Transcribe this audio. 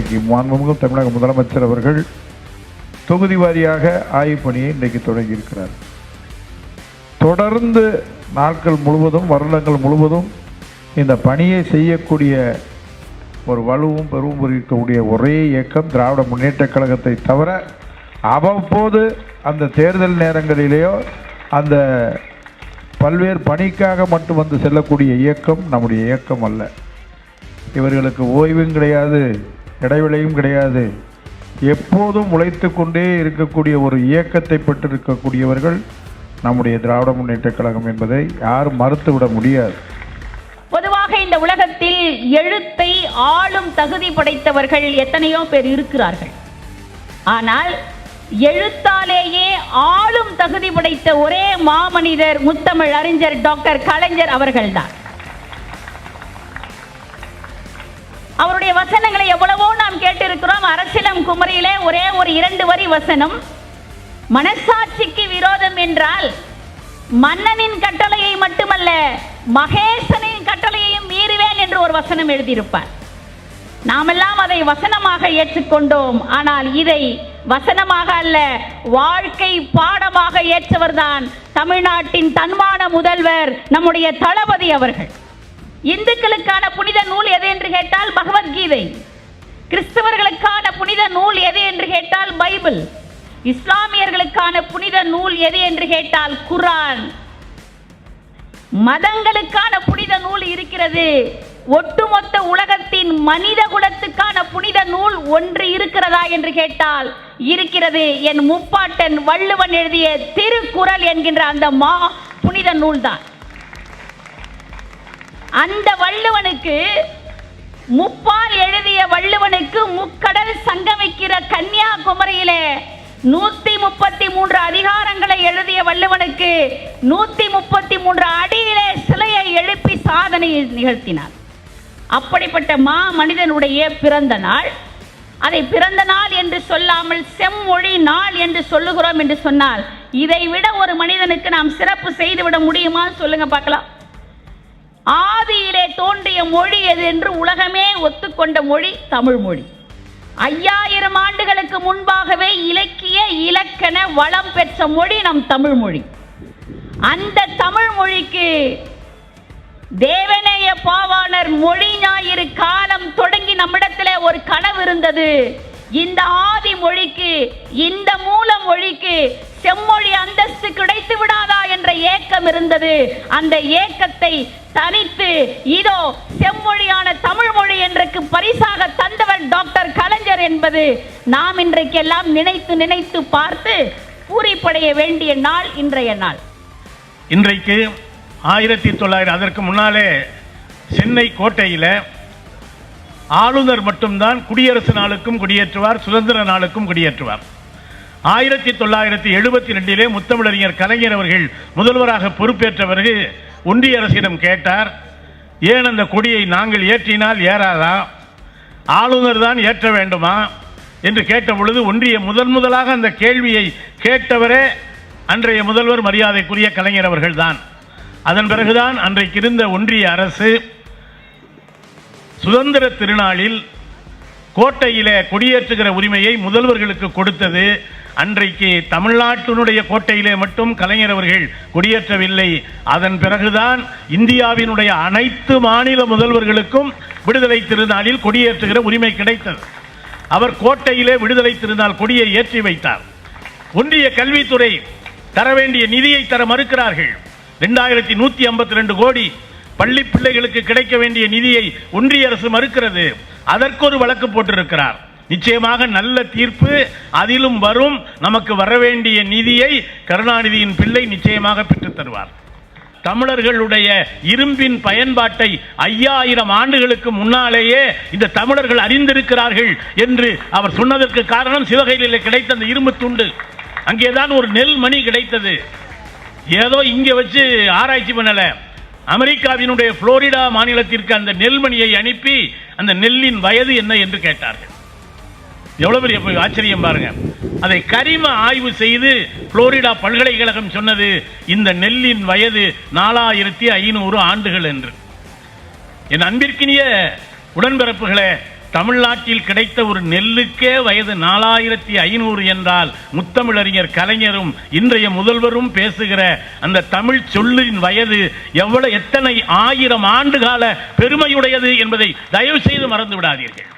இன்றைக்கு மாண்புமிகு தமிழக முதலமைச்சர் அவர்கள் தொகுதி வாரியாக ஆய்வுப் பணியை இன்றைக்கு தொடங்கியிருக்கிறார் தொடர்ந்து நாட்கள் முழுவதும் வருடங்கள் முழுவதும் இந்த பணியை செய்யக்கூடிய ஒரு வலுவும் பெருவும் இருக்கக்கூடிய ஒரே இயக்கம் திராவிட முன்னேற்றக் கழகத்தை தவிர அவ்வப்போது அந்த தேர்தல் நேரங்களிலேயோ அந்த பல்வேறு பணிக்காக மட்டும் வந்து செல்லக்கூடிய இயக்கம் நம்முடைய இயக்கம் அல்ல. இவர்களுக்கு ஓய்வும் கிடையாது. இடைவெளியும் கிடையாது. எப்போதும் உழைத்து கொண்டே இருக்கக்கூடிய ஒரு இயக்கத்தை பெற்றிருக்கக்கூடியவர்கள் நம்முடைய திராவிட முன்னேற்ற கழகம் என்பதை யாரும் மறுத்துவிட முடியாது. பொதுவாக இந்த உலகத்தில் எழுத்தை ஆளும் தகுதி படைத்தவர்கள் எத்தனையோ பேர் இருக்கிறார்கள். ஆனால் எழுத்தாலேயே ஆளும் தகுதி படைத்த ஒரே மாமனிதர் முத்தமிழ் அறிஞர் டாக்டர் கலைஞர் அவர்கள்தான். வசனங்களை எவ்வளவோ நாம் கேட்டிருக்கிறோம். அரசியலம் குமரியிலே ஒரே ஒரு இரண்டு வரி வசனம். மனசாட்சிக்கு விரோதம் என்றால் மன்னனின் கட்டளையை மட்டுமல்ல மகேசனின் கட்டளையையும் மீறுவேன் என்று ஒரு வசனம் எழுதியிருப்பார். நாமெல்லாம் அதை வசனமாக ஏற்றுக்கொண்டோம். ஆனால் இதை வசனமாக அல்ல வாழ்க்கை பாடமாக ஏற்றவர்தான் தமிழ்நாட்டின் தன்மான முதல்வர் நம்முடைய தளபதி அவர்கள். இந்துக்களுக்கான புனித நூல் எது என்று கேட்டால் பகவத்கீதை. கிறிஸ்தவர்களுக்கான புனித நூல் எது என்று கேட்டால் பைபிள். இஸ்லாமியர்களுக்கான புனித நூல் எது என்று கேட்டால் குரான் மதங்களுக்கான புனித நூல் இருக்கிறது. ஒட்டுமொத்த உலகத்தின் மனித குலத்துக்கான புனித நூல் ஒன்று இருக்கிறதா என்று கேட்டால் இருக்கிறது. என் முப்பாட்டன் வள்ளுவன் எழுதிய திருக்குறள் என்கின்ற அந்த மா புனித நூல்தான். அந்த வள்ளுவனுக்கு முப்பால் எழுதிய வள்ளுவனுக்கு முக்கடல் சங்கமிக்கிற கன்னியாகுமரியிலே நூத்தி முப்பத்தி மூன்று அதிகாரங்களை எழுதிய வள்ளுவனுக்கு நூத்தி முப்பத்தி மூன்று அடியிலே சிலையை எழுப்பி சாதனை நிகழ்த்தினார். அப்படிப்பட்ட மா மனிதனுடைய பிறந்த நாள். அதை பிறந்த நாள் என்று சொல்லாமல் செம்மொழி நாள் என்று சொல்லுகிறோம் என்று சொன்னால் இதை விட ஒரு மனிதனுக்கு நாம் சிறப்பு செய்துவிட முடியுமான்னு சொல்லுங்க பார்க்கலாம். ஆதியிலே தோன்றிய மொழி எது என்று உலகமே ஒத்துக்கொண்ட மொழி தமிழ் மொழி. ஐயாயிரம் ஆண்டுகளுக்கு முன்பாகவே இலக்கிய இலக்கண வளம் பெற்ற மொழி நம் தமிழ் மொழி. அந்த தமிழ் மொழிக்கு தேவநேய பாவாணர் மொழி ஞாயிறு காலம் தொடங்கி நம்மிடத்திலே ஒரு கனவு இருந்தது. இந்த ஆதி மொழிக்கு இந்த மூல மொழிக்கு செம்மொழி அந்தஸ்து கிடைத்து விடா ஏக்கம் இருந்தது அந்த ஏக்கத்தை தனித்து இதோ செம்மொழியான தமிழ் மொழி என்றுக்கு பரிசாக தந்தவர் டாக்டர் கலைஞர் என்பது நாம் இன்றைக்கெல்லாம் நினைத்து நினைத்து பார்த்து பூரிப்படைய வேண்டிய நாள் இன்றைய நாள். இன்றைக்கு ஆயிரத்தி தொள்ளாயிரம் அதற்கு முன்னாலே சென்னை கோட்டையில் ஆளுநர் மட்டும்தான் குடியரசு நாளுக்கும் குடியேற்றுவார் சுதந்திர நாளுக்கும் குடியேற்றுவார். ஆயிரத்தி தொள்ளாயிரத்தி எழுபத்தி ரெண்டிலே முத்தமிழறிஞர் கலைஞர் அவர்கள் முதல்வராக பொறுப்பேற்ற பிறகு ஒன்றிய அரசிடம் கேட்டார் ஏன் அந்த கொடியை நாங்கள் ஏற்றினால் ஏறாதா? ஆளுநர் தான் ஏற்ற வேண்டுமா? என்று கேட்ட பொழுது ஒன்றிய முதன் முதலாக அந்த கேள்வியை கேட்டவரே அன்றைய முதல்வர் மரியாதைக்குரிய கலைஞர் அவர்கள்தான். அதன் பிறகுதான் அன்றைக்கு இருந்த ஒன்றிய அரசு சுதந்திர திருநாளில் கோட்டையிலே கொடியேற்றுகிற உரிமையை முதல்வர்களுக்கு கொடுத்தது. அன்றைக்கு தமிழ்நாட்டினுடைய கோட்டையிலே மட்டும் கலைஞர் அவர்கள் கொடியேற்றவில்லை. அதன் பிறகுதான் இந்தியாவினுடைய அனைத்து மாநில முதல்வர்களுக்கும் விடுதலை திருநாளில் கொடியேற்றுகிற உரிமை கிடைத்தது. அவர் கோட்டையிலே விடுதலை திருநாள் கொடியை ஏற்றி வைத்தார். ஒன்றிய கல்வித்துறை தர வேண்டிய நிதியை தர மறுக்கிறார்கள். ரெண்டாயிரத்தி நூத்தி ஐம்பத்தி ரெண்டு கோடி பள்ளி பிள்ளைகளுக்கு கிடைக்க வேண்டிய நிதியை ஒன்றிய அரசு மறுக்கிறது. அதற்கு ஒரு வழக்கு போட்டிருக்கிறார். நிச்சயமாக நல்ல தீர்ப்பு அதிலும் வரும். நமக்கு வரவேண்டிய நிதியை கருணாநிதியின் பிள்ளை நிச்சயமாக பெற்றுத் தருவார். தமிழர்களுடைய இரும்பின் பயன்பாட்டை ஐயாயிரம் ஆண்டுகளுக்கு முன்னாலேயே இந்த தமிழர்கள் அறிந்திருக்கிறார்கள் என்று அவர் சொன்னதற்கு காரணம் சிவகையில் கிடைத்த அந்த இரும்பு துண்டு. அங்கேதான் ஒரு நெல் மணி கிடைத்தது. ஏதோ இங்க வச்சு ஆராய்ச்சி பண்ணல. அமெரிக்காவினுடைய புளோரிடா மாநிலத்திற்கு அந்த நெல்மணியை அனுப்பி அந்த நெல்லின் வயது என்ன என்று கேட்டார்கள். எவ்வளவு பெரிய ஆச்சரியம் பாருங்க. அதை கரிம ஆய்வு செய்து புளோரிடா பல்கலைக்கழகம் சொன்னது இந்த நெல்லின் வயது நாலாயிரத்தி ஐநூறு ஆண்டுகள் என்று. என் அன்பிற்கினிய உடன்பிறப்புகளே தமிழ்நாட்டில் கிடைத்த ஒரு நெல்லுக்கே வயது நாலாயிரத்தி ஐநூறு என்றால் முத்தமிழறிஞர் கலைஞரும் இன்றைய முதல்வரும் பேசுகிற அந்த தமிழ் சொல்லின் வயது எவ்வளவு எத்தனை ஆயிரம் ஆண்டுகால பெருமையுடையது என்பதை தயவு செய்து மறந்து விடாதீர்கள்